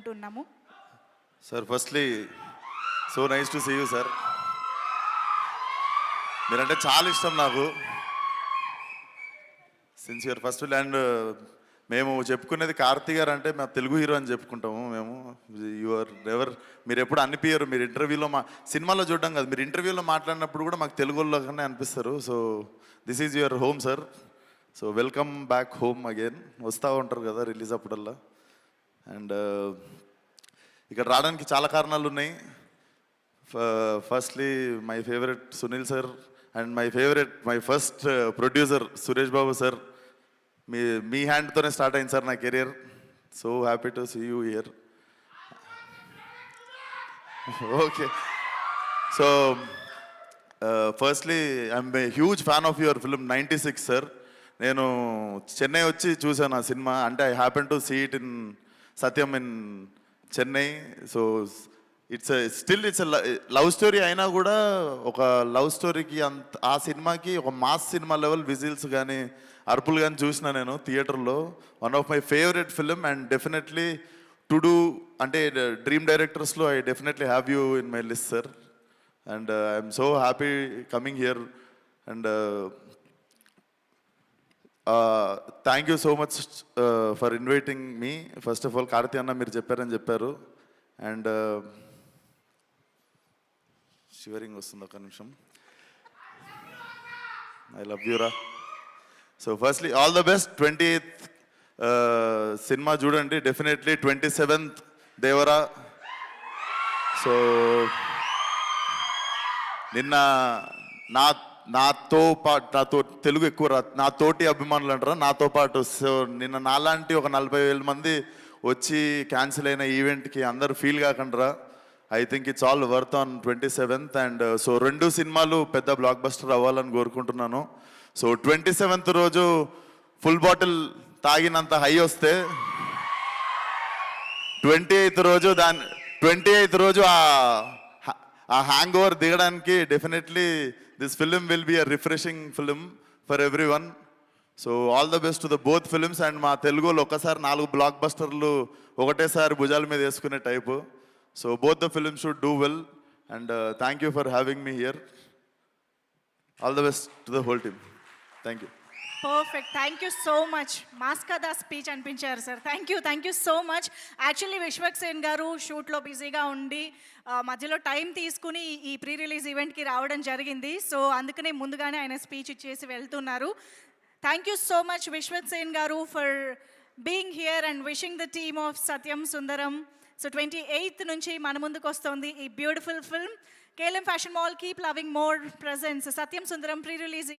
కోరుకుంటున్నాము sir firstly so nice to see you sir మీరంటే చాలా ఇష్టం నాకు. సిన్సియర్ ఫస్ట్ అండ్ మేము చెప్పుకునేది కార్తీ గారు అంటే మా తెలుగు హీరో అని చెప్పుకుంటాము మేము. యువర్ ఎవర్ మీరు ఎప్పుడు అనిపించరు మీరు ఇంటర్వ్యూలో మా సినిమాలో చూడడం కాదు. మీరు ఇంటర్వ్యూలో మాట్లాడినప్పుడు కూడా మాకు తెలుగులో కన్నా అనిపిస్తారు. So this is your home sir so welcome back home again వస్తూ ఉంటారు కదా రిలీజ్ అప్పుడల్లా. అండ్ uh, ఇక్కడ రావడానికి చాలా కారణాలు ఉన్నాయి. Firstly my favourite Sunil sir and my favourite my first producer Suresh Babu sir మీ మీ హ్యాండ్తోనే స్టార్ట్ అయింది సార్ నా career so happy to see you year okay so firstly I'm a huge fan of your film ninety six sir నేను చెన్నై వచ్చి చూశాను ఆ cinema. అంటే I happen to see it in Sathyam in Chennai. So it's still it's love story అయినా కూడా ఒక love స్టోరీకి అంత ఆ సినిమాకి ఒక మాస్ సినిమా లెవెల్ విజిల్స్ కానీ అరుపులు కానీ చూసిన నేను థియేటర్లో. One of my favourite film and definitely to do అంటే డ్రీమ్ డైరెక్టర్స్లో I definitely have you in my list sir and I'm so happy coming here and thank you so much for inviting me first of all Karthi అన్న మీరు చెప్పారని చెప్పారు. And shivering వస్తుంది ఒక నిమిషం. I love యూరా so firstly all the best twenty eighth cinema చూడండి. Definitely twenty seventh Devara so నిన్న నా నాతో పాటు నాతో తెలుగు ఎక్కువ రా నా తోటి అభిమానులు అంటారా? నాతో పాటు సో నిన్న నాలాంటి ఒక నలభై వేల మంది వచ్చి క్యాన్సిల్ అయిన ఈవెంట్కి అందరు ఫీల్ కాకుండా I think it's all worth on twenty seventh and so రెండు సినిమాలు పెద్ద బ్లాక్ బస్టర్ అవ్వాలని కోరుకుంటున్నాను. సో ట్వంటీ సెవెంత్ రోజు ఫుల్ బాటిల్ తాగినంత హై వస్తే ట్వంటీ ఎయిత్ రోజు దాని ట్వంటీ ఎయిత్ రోజు ఆ ఆ హ్యాంగ్ ఓవర్ దిగడానికి definitely this film will be a refreshing film for everyone so all the best to the both films and మా తెలుగులో ఒకసారి నాలుగు బ్లాక్ బస్టర్లు ఒకటేసారి భుజాల మీద వేసుకునే type so both the film should do well and thank you for having me here all the best to the whole team thank you perfect thank you so much మాస్కదా speech అనిపించారు sir thank you thank you so much actually Vishwak Sen గారు షూట్లో బిజీగా ఉండి మధ్యలో time తీసుకుని ఈ pre release ఈవెంట్కి రావడం జరిగింది. సో అందుకనే ముందుగానే ఆయన స్పీచ్ ఇచ్చేసి వెళ్తున్నారు. Thank you so much Vishwak Sen గారు for being here and wishing the team of Sathyam Sundaram so twenty eighth నుంచి మన ముందుకు వస్తుంది ఈ beautiful film KLM fashion mall keep loving more presence Sathyam Sundaram pre release